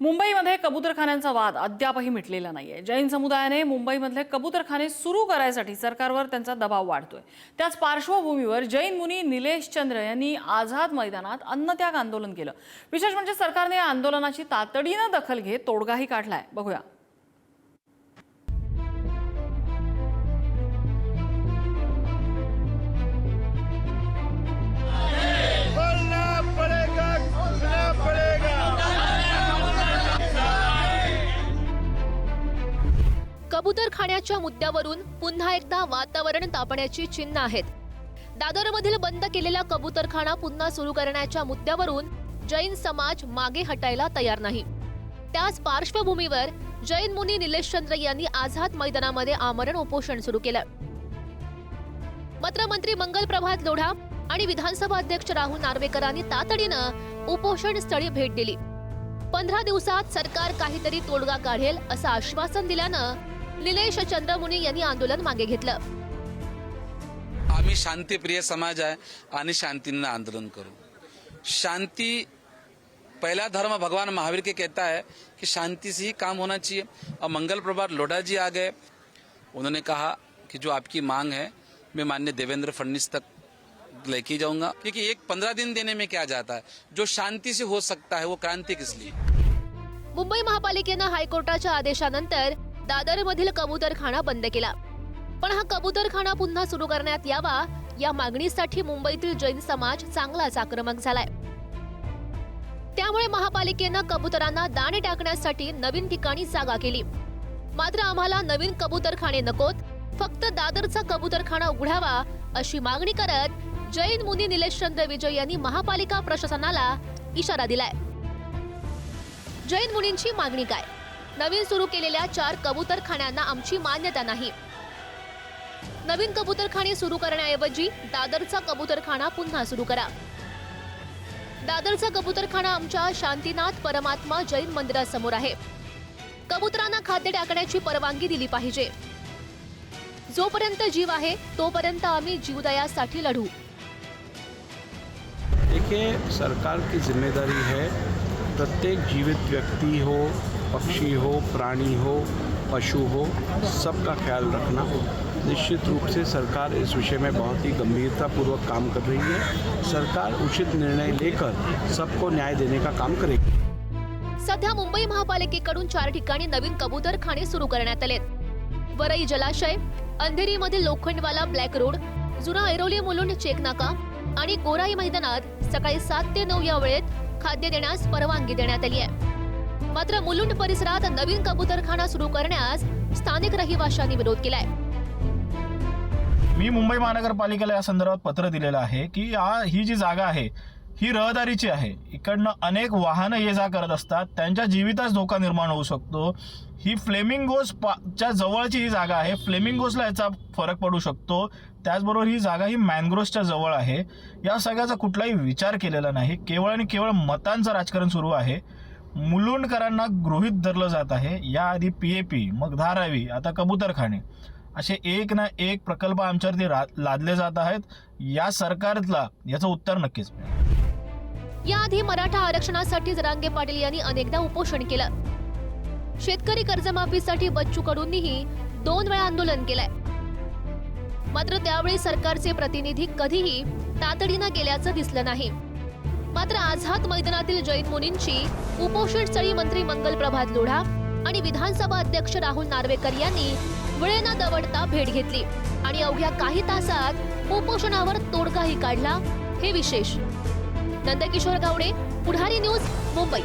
मुंबईमध्ये कबूतरखान्यांचा वाद अद्यापही मिटलेला नाहीये. जैन समुदायाने मुंबईमधले कबूतरखाने सुरू करायसाठी सरकारवर त्यांचा दबाव वाढतोय. त्याच पार्श्वभूमीवर जैन मुनी निलेश चंद्र यांनी आझाद मैदानात अन्नत्याग आंदोलन केलं. विशेष म्हणजे सरकारने या आंदोलनाची तातडीनं दखल घेत तोडगाही काढलाय. बघूया. कबूतरखान्याच्या मुद्द्यावरून पुन्हा एकदा वातावरण तापण्याची चिन्ह आहेत. दादरमधील बंद केलेला कबूतरखाना पुन्हा सुरू करण्याच्या मुद्द्यावरून जैन समाज मागे हटायला तयार नाही. त्याच पार्श्वभूमीवर जैन मुनी निलेशचंद्र यांनी आझाद मैदानामध्ये आमरण उपोषण सुरू केलं. मात्र मंत्री मंगल प्रभात लोढा आणि विधानसभा अध्यक्ष राहुल नार्वेकरांनी तातडीनं उपोषण स्थळी भेट दिली. पंधरा दिवसात सरकार काहीतरी तोडगा काढेल असं आश्वासन दिल्यानं निलेश चंद्रमुनी यांनी आंदोलन मागे घेतलं. आम्ही शांतीप्रिय समाज आहे आणि शांतीनं आंदोलन करू. शांति पहला धर्म भगवान महावीर के कहता है कि शांति से ही काम होना चाहिए। और मंगल प्रभात लोढ़ा जी आ गए। उन्होंने कहा कि जो आपकी मांग है मैं माननीय देवेंद्र फडणवीस तक लेके जाऊंगा। क्योंकि एक पंद्रह दिन देने में क्या जाता है? जो शांति से हो सकता है वो क्रांति किस लिए? मुंबई महापालिकेनं हायकोर्टाच्या आदेशानंतर दादरमधील कबूतरखाना बंद केला. पण हा कबूतरखाना पुन्हा सुरू करण्यात यावा या मागणीसाठी मुंबईतील जैन समाज चांगलाच आक्रमक झालाय. त्यामुळे महापालिकेनं कबुतरांना दाणे टाकण्यासाठी नवीन ठिकाणी जागा केली. मात्र आम्हाला नवीन कबूतरखाने नकोत फक्त दादरचा कबूतरखाना उघडावा अशी मागणी करत जैन मुनी निलेशचंद्र विजय यांनी महापालिका प्रशासनाला इशारा दिलाय. जैन मुनींची मागणी काय? नवीन सुरू केलेल्या चार कबूतरखान्यांना आमची मान्यता नाही. नवीन कबूतरखाने सुरू करण्याऐवजी दादरचा कबूतरखाना पुन्हा सुरू करा. दादरचा कबूतरखाना आमच्या शांतीनाथ परमात्मा जैन मंदिरासमोर आहे. कबुतरांना खाद्य टाकण्याची परवानगी दिली पाहिजे. जोपर्यंत जीव आहे तोपर्यंत आम्ही जीवदयासाठी लढू. देखिए सरकार की जिम्मेदारी है प्रत्येक जीवित व्यक्ति हो पक्षी हो प्राणी हो पशु हो सबका ख्याल रखना। निश्चित रूप से सरकार इस विषय में बहुत ही गंभीरतापूर्वक काम कर रही है। सरकार उचित निर्णय लेकर सबको न्याय देने का काम करेगी। सध्या मुंबई महापालिकेकडून चार ठिकाणी नवीन कबूतरखाने सुरू करण्यात आले वरई जलाशय अंधेरीमधील लोखंडवाला ब्लॅक रोड जुना ऐरोली मुलुंड चेक नाका आणि गोराई मैदानात सकाळी सात ते नऊ या वेळेत खाद्य देण्यास परवानगी देण्यात आली आहे. मात्र मुलुंड परिसरात नवीन कबूतरखाना सुरू करण्यास स्थानिक रहिवाशांनी विरोध केलाय. मी मुंबई महानगरपालिकेला या संदर्भात पत्र दिलेलं आहे की हा ही जी जागा आहे ही रहदारीची आहे. इकडनं अनेक वाहनं ये जा करत असतात त्यांच्या जीवितास धोका निर्माण होऊ शकतो. ही फ्लेमिंगोस च्या जवळची ही जागा आहे. फ्लेमिंगोजला याचा फरक पडू शकतो. त्याचबरोबर ही जागा ही मॅनग्रोव्सच्या जवळ आहे. या सगळ्याचा कुठलाही विचार केलेला नाही. केवळ आणि केवळ मतांचं राजकारण सुरू आहे. मुलुंडकरांना गृहित धरलं जात आहे. याआधी पी ए पी मग धारावी आता कबूतरखाने असे एक ना एक प्रकल्प आमच्यावरती रा- लादले जात आहेत. या सरकारला याचं उत्तर नक्कीच याआधी मराठा आरक्षणासाठी जरांगे पाटील यांनी अनेकदा उपोषण केलं. शेतकरी कर्जमाफीसाठी बच्चू कडूंनीही दोन वेळा आंदोलन केलंय. मात्र त्यावेळी सरकारचे प्रतिनिधी कधीही तातडीनं गेल्याचं दिसलं नाही. मात्र आझाद मैदानातील जैन मुनींची उपोषण स्थळी मंत्री मंगल प्रभात लोढा आणि विधानसभा अध्यक्ष राहुल नार्वेकर यांनी वेळेना दवडता भेट घेतली. आणि अवघ्या काही तासात उपोषणावर तोडगाही काढला हे विशेष. नंदकिशोर गावडे पुढारी न्यूज मुंबई.